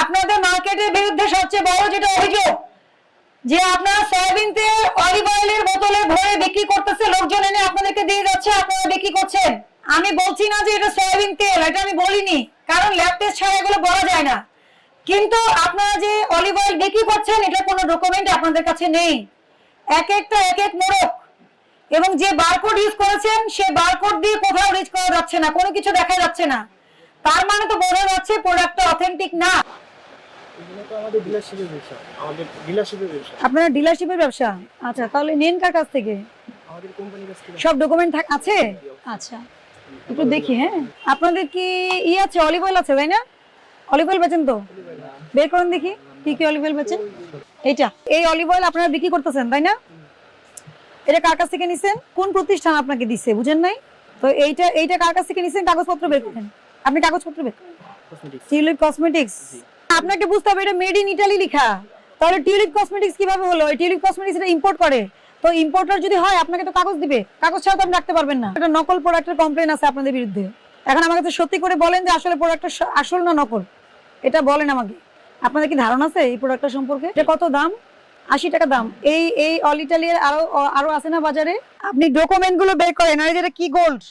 আপনাদের মার্কেটের বিরুদ্ধে সবচেয়ে বড় যেটা অভিযোগ, যে আপনারা সয়াবিন তেল, অলিভ অয়েলের বোতলে ভরে বিক্রি করতেছে, লোকজন এনে আপনাদেরকে দিয়ে যাচ্ছে, আপনারা বিক্রি করছেন। আমি বলছি না যে এটা সয়াবিন তেল, এটা আমি বলিনি, কারণ ল্যাব টেস্ট ছাড়া এগুলো বলা যায় না। কিন্তু আপনারা যে অলিভ অয়েল বিক্রি করছেন, এটা কোনো ডকুমেন্ট আপনাদের কাছে নেই। এক একটা, এক এক মোড়ক। এবং যে বারকোড ইউজ করেছেন, সে বারকোড দিয়ে কোথাও রিচ করা যাচ্ছে না, কোনো কিছু দেখা যাচ্ছে না। তার মানে তো বোঝা যাচ্ছে প্রোডাক্টটা অথেন্টিক না। আপনারা ডিলারশিপের ব্যবসা? আচ্ছা তাহলে নেন কার কাছ থেকে। সব ডকুমেন্ট আছে? আচ্ছা একটু দেখি হ্যাঁ। আপনাদের কি ই আছে? অলিভ অয়েল আছে তাই না? অলিভ অয়েল বেচেন তো? বের করেন দেখি কি কি অলিভ অয়েল বেচেন? এইটা এই অলিভ অয়েল আপনারা বিক্রি করতেছেন তাই না? এটা কার কাছ থেকে নিছেন? কোন প্রতিষ্ঠান আপনাকে দিছে বুঝেন নাই? তো এইটা এইটা কার কাছ থেকে নিছেন? কাগজপত্র বের করেন। আপনি কাগজপত্র বের করেন। কসমেটিক্স কসমেটিক্স আপনাকে বুঝতে হবে এটা মেড ইন ইটালি লেখা। তাহলে টিউলিপ কসমেটিক্স কীভাবে হলো? টিউলিপ কসমেটিক্স এটা ইম্পোর্ট করে। তো ইম্পোর্টার যদি হয়, আপনাকে তো কাগজ দিবে। কাগজ ছাড়া তো আপনি রাখতে পারবেন না। এটা নকল প্রোডাক্টের কমপ্লেন আছে আপনাদের বিরুদ্ধে। এখন আমার কাছে সত্যি করে বলেন যে আসলে প্রোডাক্টটা আসল না নকল? এটা বলেন আমাকে। আপনাদের কি ধারণা আছে এই প্রোডাক্টটা সম্পর্কে? এটা কত দাম? আশি টাকা দাম। এই এই অল ইটালিয়ার আরও আরও আছে না বাজারে? আপনি ডকুমেন্টগুলো বের করেন। আর, এটা কি গোল্ড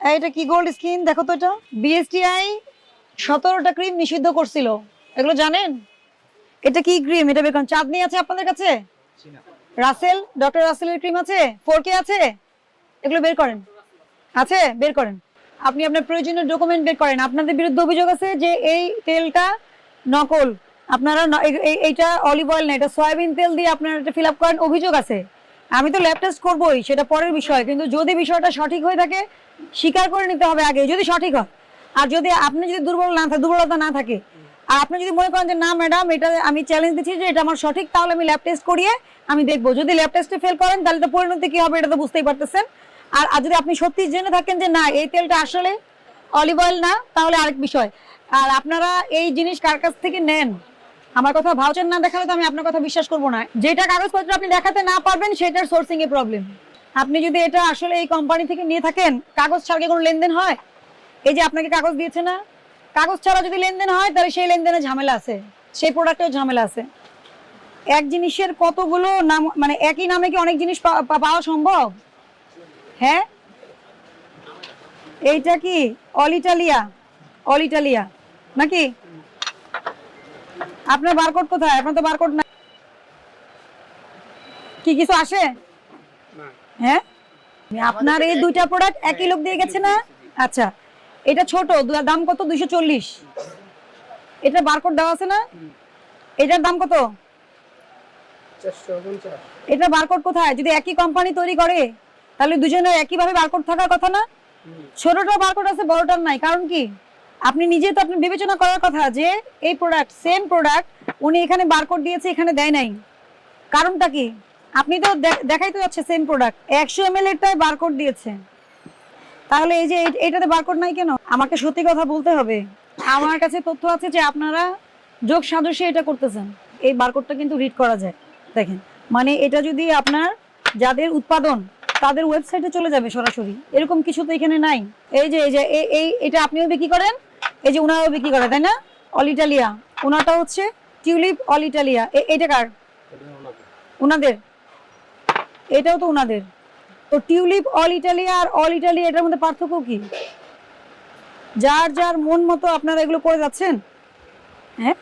এটা কি গোল্ড স্কিন দেখো তো এটা। বিএসটিআই সতেরোটা ক্রিম নিষিদ্ধ করছিল। এগুলো জানেন? এটা কি ক্রিম এটা বের করেন চাঁদনি আছে আপনাদের কাছে? রাসেল ডক্টর রাসেলের ক্রিম আছে? ফোর কে আছে? এগুলো বের করেন। আছে? বের করেন। আপনি আপনার প্রয়োজনীয় ডকুমেন্ট বের করেন। আপনাদের বিরুদ্ধে অভিযোগ আছে যে এই তেলটা নকল। আপনারা এই- এই- এইটা অলিভ অয়েল না, এটা সয়াবিন তেল দিয়ে আপনারা এটা ফিল আপ করেন অভিযোগ আছে। আমি তো ল্যাব টেস্ট করবোই, সেটা পরের বিষয়। কিন্তু যদি বিষয়টা সঠিক হয়ে থাকে, স্বীকার করে নিতে হবে আগে। যদি সঠিক হয় আর যদি আপনি যদি দুর্বল না থাকে, দুর্বলতা না থাকে, আর আপনি যদি মনে করেন যে, না ম্যাডাম এটা আমি চ্যালেঞ্জ দিচ্ছি যে এটা আমার সঠিক, তাহলে আমি ল্যাব টেস্ট করিয়ে আমি দেখব। যদি ল্যাব টেস্টে ফেল করেন, তাহলে তো পরিণতি কি হবে এটা তো বুঝতেই পারতেছেন। আর যদি আপনি সত্যি জেনে থাকেন যে, না, এই তেলটা আসলে অলিভ অয়েল না, তাহলে আরেক বিষয়। আর আপনারা এই জিনিস কার কাছ থেকে নেন? আমার কথা ভাউচার না দেখালে তো আমি আপনার কথা বিশ্বাস করব না। যেটা কাগজপত্র আপনি দেখাতে না পারবেন, সেটার সোর্সিং এ প্রবলেম আপনি যদি এটা আসলে এই কোম্পানি থেকে নিয়ে থাকেন, কাগজ ছাড়া কি কোনো লেনদেন হয়? এই যে আপনাকে কাগজ দিয়েছে না? কাগজ ছাড়া যদি লেনদেন হয় তাহলে সেই লেনদেনে ঝামেলা আছে। সেই প্রোডাক্টেও ঝামেলা আছে। এক জিনিসের কতগুলো নাম মানে একই নামে কি অনেক জিনিস পাওয়া সম্ভব? হ্যাঁ? এইটা কি? All Italia. All Italia. নাকি? আপনার বারকোড কোথায়? আপনার তো বারকোড নাই। কি কিছু আসে? হ্যাঁ? আপনার এই দুইটা প্রোডাক্ট একই লোক দিয়ে গেছে না? আচ্ছা। এটা ছোট দাম কত? দুইশো চল্লিশ। এটা বারকোড দেওয়া আছে না? এটার দাম কত? এটা বারকোড কোথায়? যদি একই কোম্পানি তৈরি করে তাহলে দুজনের একইভাবে বারকোড থাকার কথা না? ছোটটা বারকোড আছে বড়টার নাই। কারণ কি? আপনি নিজে তো আপনি বিবেচনা করার কথা যে এই প্রোডাক্ট সেম প্রোডাক্ট উনি এখানে বারকোড দিয়েছে এখানে দেয় নাই। কারণটা কি? আপনি তো দেখ- দেখাই তো যাচ্ছে সেম প্রোডাক্ট একশো এম এল এরটায় বারকোড দিয়েছে। তাহলে এই যে এইটাতে বারকোড নাই কেন? আমাকে সত্যি কথা বলতে হবে। আমার কাছে তথ্য আছে যে আপনারা যোগ সাদৃশ্যে এটা করতেছেন। এই বারকোডটা কিন্তু রিড করা যায়। দেখেন মানে এটা যদি আপনার যাদের উৎপাদন তাদের ওয়েবসাইটে চলে যাবে সরাসরি। এরকম কিছু তো এখানে নাই। এই যে এই যে এই- এটা আপনিও বিক্রি করেন এই যে উনারাও বিক্রি করে তাই না? অল ইটালিয়া ওনারটা হচ্ছে টিউলিপ অল ইটালিয়া এ- এইটা কার? উনাদের। এটাও তো উনাদের। তো টিউলিপ, অল ইটালিয়া আর অল ইটালিয়া এটার মধ্যে পার্থক্য কি? যার যার মন মতো আপনারা এগুলো করে যাচ্ছেন? হ্যাঁ?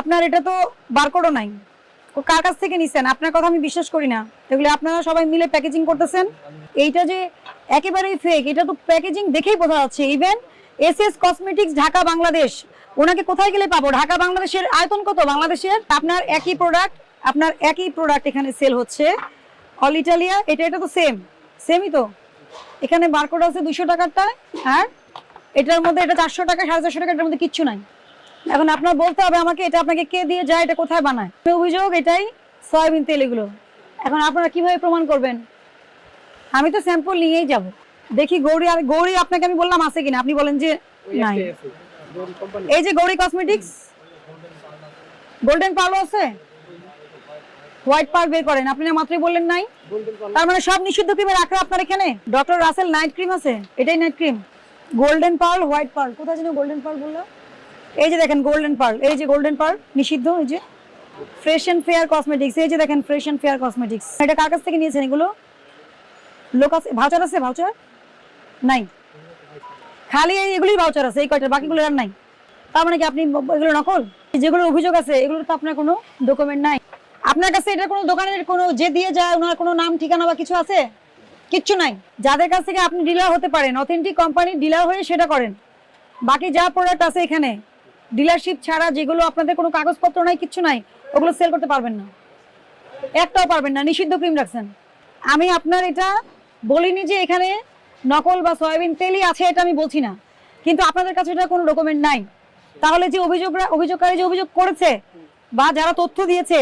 আপনার এটা তো বারকোডও নাই। কার কাছ থেকে নিছেন? আপনার কথা আমি বিশ্বাস করি না। এগুলো আপনারা সবাই মিলে প্যাকেজিং করতেছেন। এইটা যে একেবারেই ফেক এটা তো প্যাকেজিং দেখেই বোঝা যাচ্ছে। Even S S cosmetics Dhaka, Bangladesh, ওনাকে কোথায় গেলে পাবো? ঢাকা, বাংলাদেশের আয়তন কত? বাংলাদেশের আপনার একই প্রোডাক্ট আপনার একই প্রোডাক্ট এখানে সেল হচ্ছে। অল ইটালিয়া এটা এটা তো সেম সেমই তো। এখানে বারকোড আছে দুশো টাকারটা আর এটার মধ্যে এটা চারশো টাকা সাড়ে চারশো টাকা এটার মধ্যে কিচ্ছু নাই। এখন আপনার বলতে হবে আমাকে এটা আপনাকে কে দিয়ে যায় এটা কোথায় বানায়? অভিযোগ এটাই সয়াবিন তেল এগুলো। এখন আপনারা কীভাবে প্রমাণ করবেন? আমি তো স্যাম্পল নিয়েই যাব। দেখি গৌরী আর গৌরী আপনাকে আমি বললাম আছে কিনা? আপনি বলেন যে নাই। এই যে গৌরী কসমেটিক্স গোল্ডেন পার্ল আছে? হোয়াইট পার্ল বের করেন। আপনি না মাত্রই বললেন নাই? তার মানে সব নিষিদ্ধ ক্রিমের আঁকড়া আপনার এখানে? ডক্টর রাসেল নাইট ক্রিম আছে? এটাই night cream. Golden pearl white pearl. কোথায় যেন গোল্ডেন পার্ল বলল? এই যে দেখেন গোল্ডেন পার্ল। এই যে গোল্ডেন পার্ল নিষিদ্ধ এই যে। Fresh and fair cosmetics. এই যে দেখেন ফ্রেশ অ্যান্ড ফেয়ার কসমেটিক্স। এটা কার কাছ থেকে নিয়েছেন এগুলো? লোক আছে ভাউচার আছে ভাউচার? নাই। খালি এই এগুলোই ভাউচার আছে এই কয়টার? বাকিগুলো আর নাই। তার মানে কি আপনি এগুলো নকল? যেগুলো অভিযোগ আছে এগুলো তো আপনার কোনো ডকুমেন্ট নাই। আপনার কাছে এটা কোনো দোকানের কোনো যে দিয়ে যায়, ওনার কোনো নাম, ঠিকানা বা কিছু আছে? কিচ্ছু নাই। যাদের কাছ থেকে আপনি ডিলার হতে পারেন অথেন্টিক কোম্পানির ডিলার হয়ে সেটা করেন। বাকি যা প্রোডাক্ট আছে এখানে ডিলারশিপ ছাড়া যেগুলো আপনাদের কোনো কাগজপত্র নাই, কিচ্ছু নাই, ওগুলো সেল করতে পারবেন না। একটাও পারবেন না, নিষিদ্ধ ক্রিম রাখছেন। আমি আপনার এটা বলিনি যে এখানে নকল বা সয়াবিন তেলই আছে এটা আমি বলছি না। কিন্তু আপনাদের কাছে এটা কোনো ডকুমেন্ট নাই। তাহলে যে অভিযোগরা অভিযোগকারী যে অভিযোগ করেছে বা যারা তথ্য দিয়েছে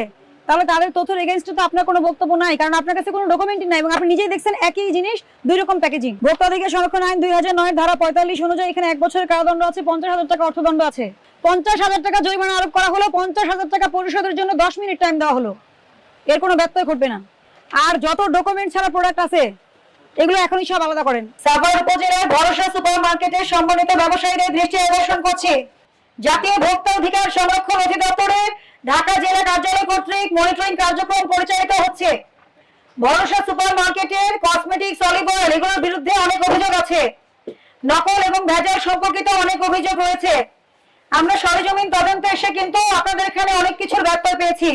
তাহলে তাদের তথ্যের এগেনস্টে তো আপনার কোনো বক্তব্য নাই, কারণ আপনার কাছে কোনো ডকুমেন্টই নাই এবং আপনি নিজেই দেখছেন একই জিনিস, দুই রকম প্যাকেজিং ভোক্তা অধিকার সংরক্ষণ আইন দুই হাজার নয়, ধারা পঁয়তাল্লিশ অনুযায়ী এখানে এক বছরের কারাদণ্ড আছে, পঞ্চাশ হাজার টাকা অর্থদণ্ড আছে। পঞ্চাশ হাজার টাকা জরিমানা আরোপ করা হলো, পঞ্চাশ হাজার টাকা পরিশোধের জন্য দশ মিনিট টাইম দেওয়া হলো। এর কোনো ব্যত্যয় ঘটবে না। আর যত ডকুমেন্ট ছাড়া প্রোডাক্ট আছে, এগুলো এখনই সব আলাদা করেন। সাভার উপজেলার ভরসা সুপার মার্কেটের সম্মানিত ব্যবসায়ীদের দৃষ্টি আকর্ষণ করছে। জাতীয় ভোক্তা অধিকার সংরক্ষণ অধিদপ্তরের ঢাকা জেলা কার্যালয় কর্তৃক মনিটরিং কার্যক্রম পরিচালিত হচ্ছে। ভরসা সুপার মার্কেটের কসমেটিক্স অলিভ অয়েল এগুলোর বিরুদ্ধে অনেক অভিযোগ আছে। নকল এবং ভেজাল সম্পর্কিত অনেক অভিযোগ রয়েছে। আমরা সরেজমিন তদন্তে এসে কিন্তু আপনাদের এখানে অনেক কিছুর ব্যত্যয় পেয়েছি।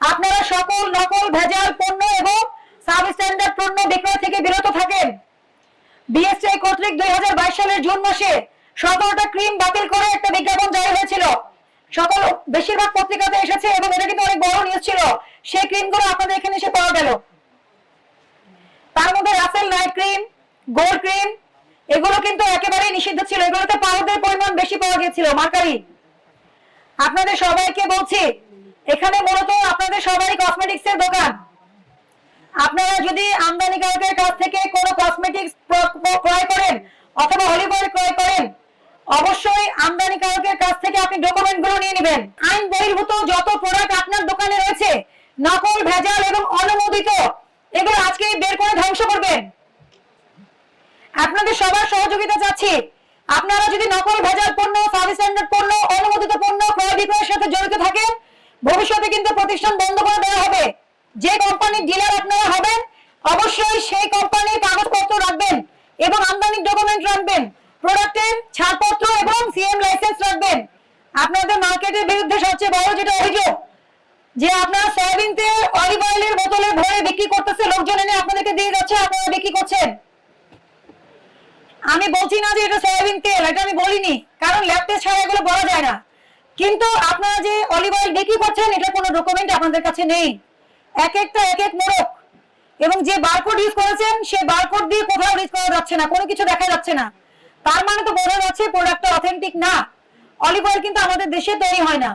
আপনারা সকল নকল, ভেজাল, পণ্য এবং সাব স্ট্যান্ডার্ড পণ্য বিক্রয় থেকে বিরত থাকেন। বিএসটিআই কর্তৃক দু হাজার বাইশ সালের জুন মাসে সতেরোটা ক্রিম বাতিল করে একটা বিজ্ঞাপন জারি হয়েছিল। সকল বেশিরভাগ পত্রিকাতে এসেছে এবং এটা কিন্তু অনেক বড় নিউজ ছিল। সেই ক্রিমগুলো আপনাদের এখানে এসে পাওয়া গেল। তার মধ্যে Rasel night cream gold cream এগুলো কিন্তু একেবারেই নিষিদ্ধ ছিল। এগুলোতে পাউডারের পরিমাণ বেশি পাওয়া গিয়েছিল। মার্কারি, আপনাদের সবাইকে বলছি, এখানে মূলত আপনাদের সবারই কসমেটিক্স এর দোকান। আপনারা যদি আমদানিকারকের কাছ থেকে কোনো কসমেটিক্স ক্রয় করেন অথবা অলিভ অয়েল ক্রয় করেন অবশ্যই আমদানিকারকের কাছ থেকে আপনি ডকুমেন্টগুলো নিয়ে নেবেন। আইন বহির্ভূত যত প্রোডাক্ট আপনার দোকানে রয়েছে, নকল, ভেজাল এবং অনুমোদিত, এগুলো আজকে বের করে ধ্বংস করবেন। আপনাদের সবার সহযোগিতা চাচ্ছি। আপনারা যদি নকল, ভেজাল পণ্য সার্ভিস স্ট্যান্ডার্ড পণ্য, অনুমোদিত পণ্য ক্রয় বিক্রয়ের সাথে জড়িত থাকেন, ভবিষ্যতে কিন্তু প্রতিষ্ঠান বন্ধ করে দেওয়া হবে। যে কোম্পানির ডিলার আপনারা হবেন, অবশ্যই সেই কোম্পানির কাগজপত্র রাখবেন এবং আমদানির ডকুমেন্ট রাখবেন। প্রোডাক্টের ছাড়পত্র এবং সিএম লাইসেন্স রাখবেন। আপনাদের মার্কেটের বিরুদ্ধে সবচেয়ে বড় যেটা অভিযোগ, যে আপনারা সয়াবিন তেল অলিভ অয়েলের বোতলে ভরে বিক্রি করতেছে, লোকজন এনে আপনাদেরকে দিয়ে যাচ্ছে, আপনারা বিক্রি করছেন। আমি বলছি না যে এটা সয়াবিন তেল, এটা আমি বলিনি, কারণ ল্যাব টেস্ট ছাড়া এগুলো বলা যায় না। কিন্তু আপনারা যে অলিভ অয়েল বিক্রি করছেন, এটা কোনো ডকুমেন্ট আপনাদের কাছে নেই। এক একটা, এক এক মোড়ক। এবং যে বারকোড ইউজ করেছেন, সে বারকোড দিয়ে কোথাও রিচ করা যাচ্ছে না, কোনো কিছু দেখা যাচ্ছে না। তার মানে তো বোঝা যাচ্ছে প্রোডাক্টটা অথেন্টিক না। অলিভ অয়েল কিন্তু আমাদের দেশে তৈরি হয় না।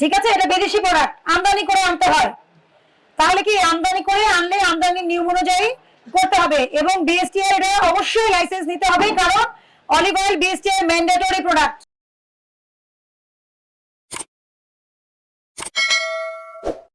ঠিক আছে? এটা বিদেশি প্রোডাক্ট আমদানি করে আনতে হয়। তাহলে কি আমদানি করে আনলে আমদানির নিয়ম অনুযায়ী করতে হবে? এবং বিএসটিআই অবশ্যই লাইসেন্স নিতে হবে, কারণ olive oil BSTI mandatory product